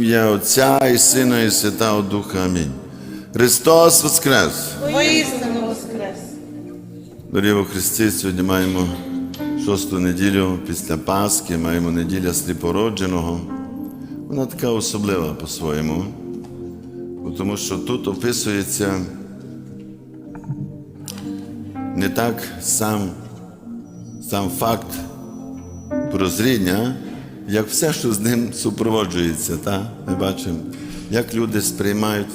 ім'я Отця і Сина, і Святого Духа. Амінь. Христос Воскрес! Воістину воскрес. Дорогі у Христі, сьогодні маємо шосту неділю після Пасхи, маємо неділя сліпородженого. Вона така особлива по-своєму, тому що тут описується не так сам, сам факт прозріння, як все, що з ним супроводжується. Та? Ми бачимо, як люди сприймають,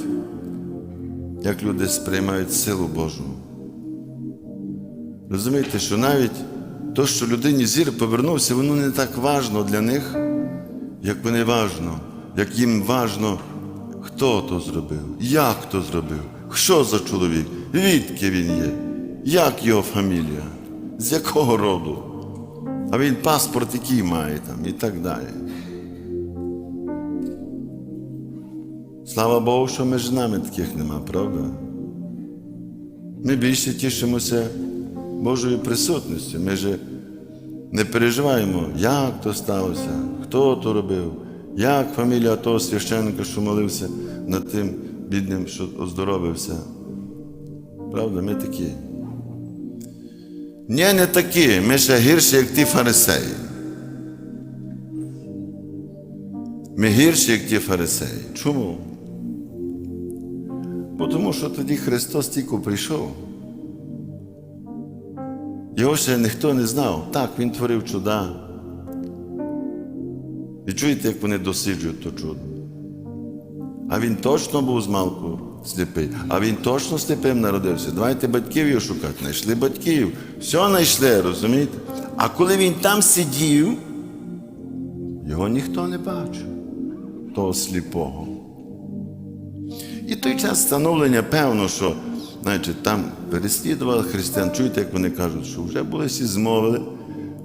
як люди сприймають силу Божу. Розумієте, що навіть то, що людині зір повернувся, воно не так важно для них, як вони важно, як їм важно, хто то зробив, як то зробив, що за чоловік, відки він є, як його фамілія, з якого роду. А він паспорт який має там і так далі. Слава Богу, що між нами таких нема, правда? Ми більше тішимося Божою присутністю. Ми же не переживаємо, як то сталося, хто то робив, як фамілія того священника, що молився над тим бідним, що оздоровився. Правда, ми такі. Ні, не такі, ми ще гірші, як ті фарисеї. Ми гірші, як ті фарисеї. Чому? Бо тому що тоді Христос тільки прийшов. Його ще ніхто не знав. Так, Він творив чуда. І чуєте, як вони досліджують то чудо. А він точно був з малку сліпий, а він точно сліпим народився. Давайте батьків його шукати. Знайшли батьків. Все знайшли, розумієте? А коли він там сидів, його ніхто не бачив, того сліпого. І той час становлення, певно, що значить, там переслідували християн. Чуєте, як вони кажуть, що вже були всі змовили,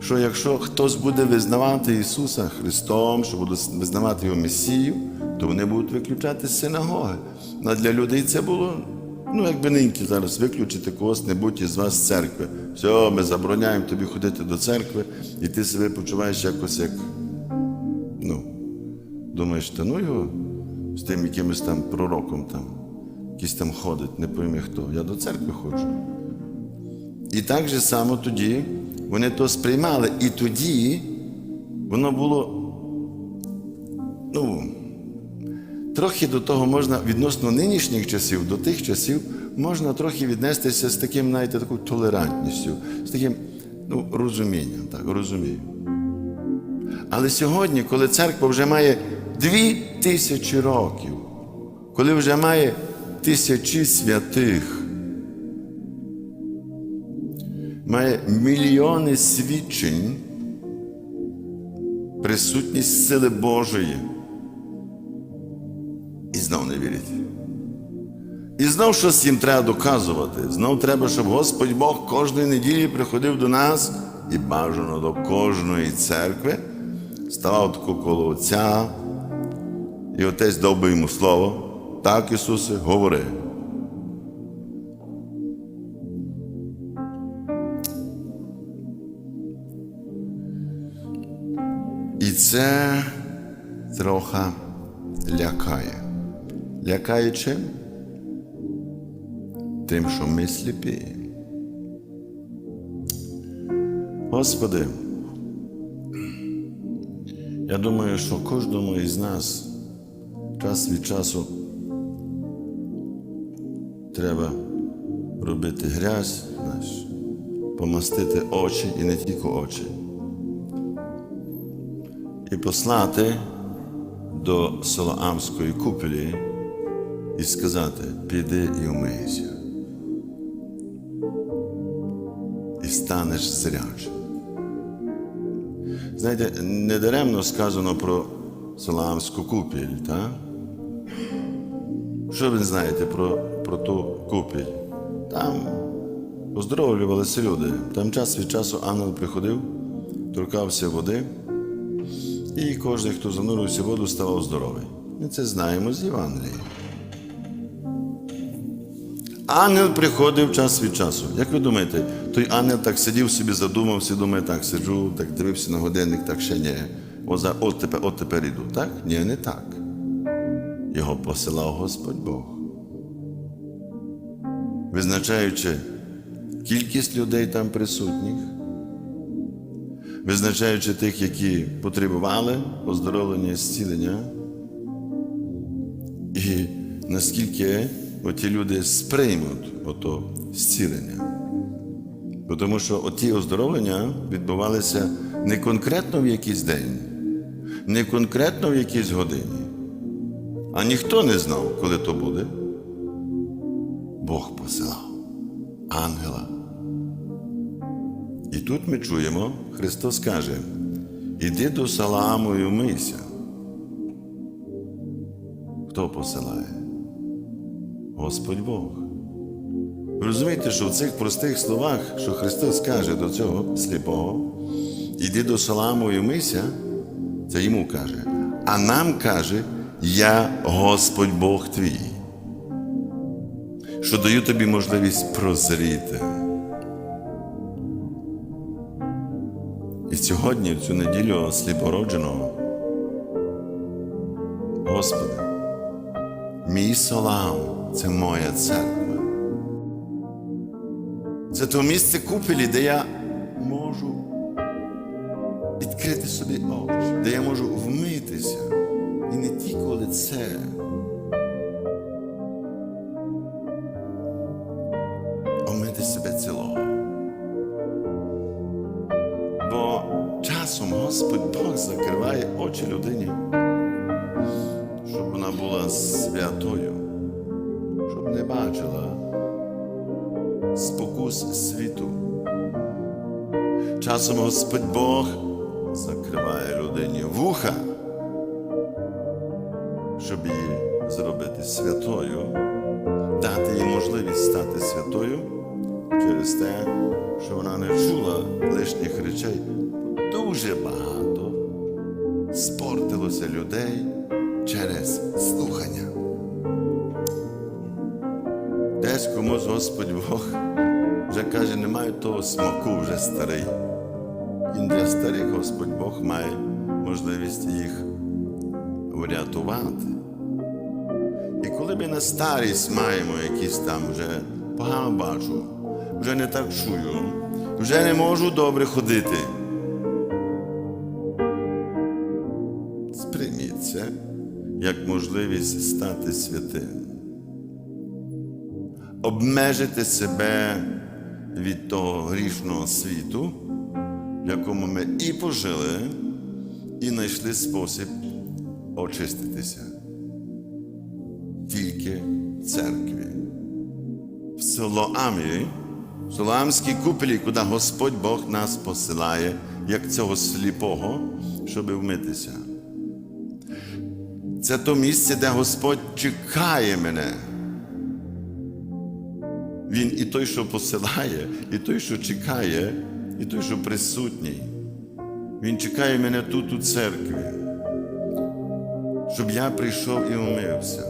що якщо хтось буде визнавати Ісуса Христом, що буде визнавати Його Месію, то вони будуть виключати з синагоги. А для людей це було, ну, якби ниньки зараз виключити когось-небудь із вас з церкви. Все, ми забороняємо тобі ходити до церкви, і ти себе почуваєш якось як, ну, думаєш, та ну його з тим якимось там пророком там, якийсь там ходить, не пойми хто. Я до церкви ходжу. І так же само тоді вони то сприймали. І тоді воно було, ну, трохи до того можна відносно нинішніх часів, до тих часів можна трохи віднестися з таким, знаєте, такою толерантністю, з таким ну, розумінням, так, розумію. Але сьогодні, коли церква вже має дві тисячі років, коли вже має тисячі святих, має мільйони свідчень, присутність сили Божої, не вірять. І знов щось їм треба доказувати. Знов треба, щоб Господь Бог кожної неділі приходив до нас і бажано до кожної церкви, ставав таку коло Отця, і отець дав би йому слово. Так, Ісусе, говори. І це трохи лякає. Лякає чим? Тим, що ми сліпі. Господи, я думаю, що кожному із нас час від часу треба робити грязь, знаєш, помастити очі і не тільки очі. І послати до Солоамської купелі і сказати, піди і умийся. І станеш зрячим. Знаєте, недаремно сказано про Солоамську купіль, так? Що ви знаєте про, про ту купіль? Там оздоровлювалися люди. Там час від часу ангел приходив, торкався води, і кожен, хто занурився в воду, ставав здоровий. Ми це знаємо з Євангелії. Ангел приходив час від часу. Як ви думаєте, той ангел так сидів собі, задумався, думає, так сиджу, так дивився на годинник, так ще ні. От, за- от, тепер, от тепер іду. Так? Ні, не так. його посилав Господь Бог. Визначаючи кількість людей там присутніх, визначаючи тих, які потребували оздоровлення і зцілення, і наскільки оті люди сприймуть ото зцілення. Тому що оті оздоровлення відбувалися не конкретно в якийсь день, не конкретно в якійсь годині. А ніхто не знав, коли то буде. Бог посилав ангела. І тут ми чуємо, Христос каже: іди до Саламу і вмийся. Хто посилає? Господь Бог. Ви розумієте, що в цих простих словах, що Христос каже до цього сліпого, іди до Саламу і вмийся, це йому каже. А нам каже, я Господь Бог твій, що даю тобі можливість прозріти. І сьогодні, в цю неділю сліпородженого, Господи, мій Салам це моя церква. Це то місце купелі, де я можу відкрити собі очі, де я можу вмитися. І не тільки лице. Омити себе цілого. Бо часом Господь Бог закриває очі людині, щоб вона була святою, не бачила спокус світу. Часом Господь Бог закриває людині вуха, щоб її зробити святою, дати їй можливість стати святою через те, що вона не чула лишніх речей. Дуже багато спортилося людей через слухання. Десь комусь Господь Бог вже каже, не маю того смаку вже старий. І для старих Господь Бог має можливість їх врятувати. І коли ми на старість маємо якісь там вже погано бачу, вже не так чую, вже не можу добре ходити. Сприйміть це як можливість стати святим обмежити себе від того грішного світу, в якому ми і пожили, і знайшли спосіб очиститися. Тільки в церкві. В Солоамі, в Солоамській куполі, куди Господь Бог нас посилає, як цього сліпого, щоб вмитися. Це то місце, де Господь чекає мене. Він і той, що посилає, і той, що чекає, і той, що присутній. Він чекає мене тут у церкві, щоб я прийшов і умився.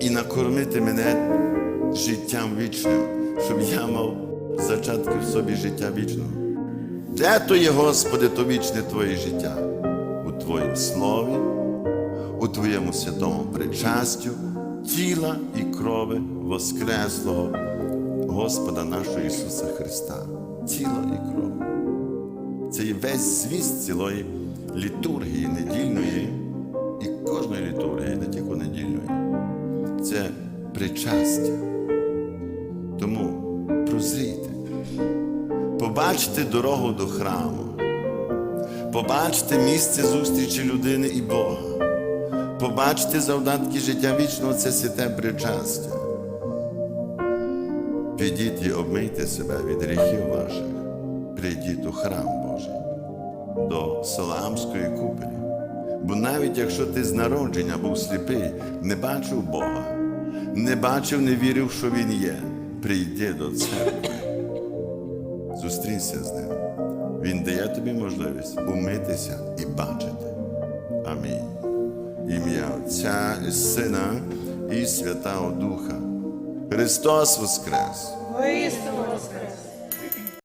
І накормити мене життям вічним, щоб я мав зачатки в собі життя вічного. Де то є, Господи, то вічне Твоє життя? У Твоїм слові, у Твоєму святому причастю тіла і крови Воскреслого Господа нашого Ісуса Христа. Тіло і кров. Це є весь зміст цілої літургії недільної і кожної літургії, не тільки недільної. Це причастя. Тому прозрійте, побачте дорогу до храму, побачте місце зустрічі людини і Бога. Побачте завдатки життя вічного це святе причастя. Підіть і обмийте себе від гріхів ваших, прийдіть у храм Божий, до Соламської купелі. Бо навіть якщо ти з народження був сліпий, не бачив Бога, не бачив, не вірив, що Він є, прийди до церкви, зустрінься з ним. Він дає тобі можливість умитися і бачити. Амінь ім'я Отця і Сина і Святого Духа. Христос Воскрес!